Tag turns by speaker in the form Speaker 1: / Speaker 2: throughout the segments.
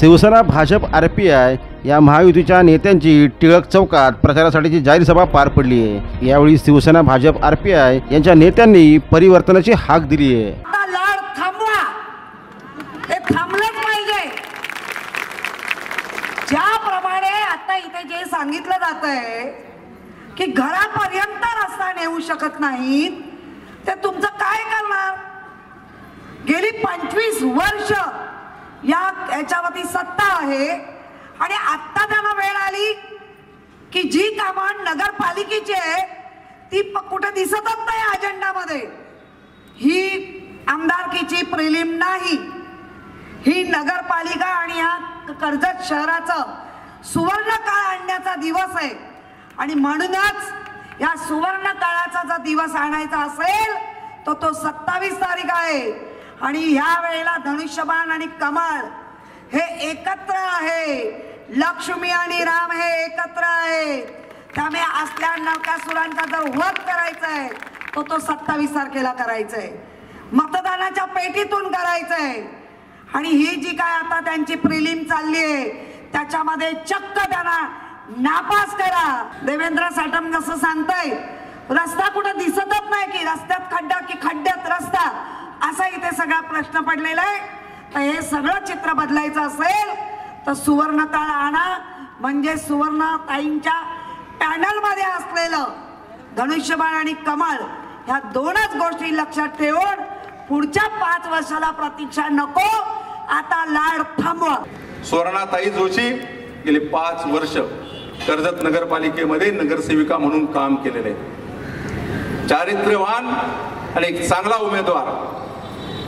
Speaker 1: Shiv Sena Bhajap R P I या महायुतीच्या नेत्यांची टिळक चौकात प्रचारासाठीची जाहीर सभा पार पडली आहे. यावेळी Shiv Sena Bhajap R P I यांच्या नेत्यांनी परिवर्तनाची हाक दिली आहे.
Speaker 2: थांबवा. पाहिजे. ज्याप्रमाणे आता इथे जे सांगितलं जात आहे की घरापर्यंत रस्ता नेऊ शकत नाहीत ते तुमचं काय करणार? गेली पंचवीस वर्ष या याच्यावरती सत्ता आहे. आणि आत्ता त्यांना वेळ आली की जी कामं नगरपालिकेची आहे ती प- कुठे दिसतच नाही अजेंडामध्ये ही आमदारकीची प्रिलिम नाही. ही नगरपालिका आणि या कर्जत शहराचं सुवर्ण काळ आणण्याचा दिवस आहे. आणि म्हणूनच या सुवर्ण काळाचा जर दिवस आणायचा असेल तर तो सत्तावीस तारीख आहे. आणि ह्या वेळेला धनुष्यबाण आणि कमळ हे एकत्र आहे. लक्ष्मी आणि राम हे एकत्र आहे. त्यामुळे असल्या नवकासुरांचा जर वध करायचा आहे तो तो सत्तावीस तारखेला करायचा आहे मतदानाच्या पेटीतून करायचं आहे आणि ही जी काय आता त्यांची प्रिलीम चालली आहे त्याच्यामध्ये चक्क त्यांना नापास करा. देवेंद्र साटम जसं सांगताय रस्ता कुठं दिसतच नाही की रस्त्यात खड्डा की खड्ड्यात रस्ता इथे सगळा प्रश्न पडलेला आहे. तर हे सगळं चित्र बदलायचं असेल तर सुवर्णकाळ आणा. म्हणजे सुवर्ण ताईंच्या पॅनलमध्ये असलेलं धनुष्यबाण आणि कमळ ह्या दोनच गोष्टी लक्षात ठेवून पुढच्या पाच वर्षाला प्रतीक्षा नको. आता लाड थांबवा.
Speaker 3: सुवर्णाताई जोशी गेली पाच वर्ष कर्जत नगरपालिकेमध्ये नगरसेविका म्हणून काम केलेले चारित्र्यवान आणि एक चांगला उमेदवार.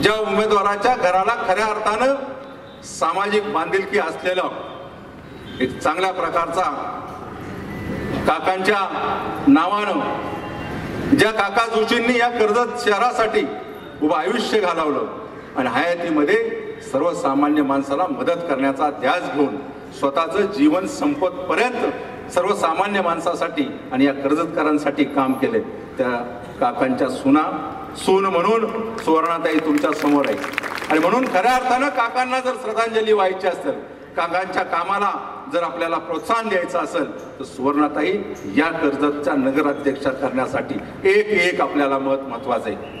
Speaker 3: ज्या उमेदवाराच्या घराला खऱ्या अर्थानं सामाजिक बांधिलकी असलेलं एक चांगल्या प्रकारचा काकांच्या नावानं ज्या काका जोशींनी या कर्जत शहरासाठी उभं आयुष्य घालवलं आणि हयातीमध्ये सर्वसामान्य माणसाला मदत करण्याचा ध्यास घेऊन स्वतःचं जीवन संपतपर्यंत सर्वसामान्य माणसासाठी आणि या कर्जतकारांसाठी काम केले. त्या काकांच्या सुना सून म्हणून सुवर्णाताई तुमच्यासमोर आहे. आणि म्हणून खऱ्या अर्थानं काकांना जर श्रद्धांजली व्हायची असेल काकांच्या कामाला जर आपल्याला प्रोत्साहन द्यायचं असेल तर सुवर्णाताई या कर्जतच्या नगराध्यक्षा करण्यासाठी एक एक आपल्याला मत महत्वाचं आहे.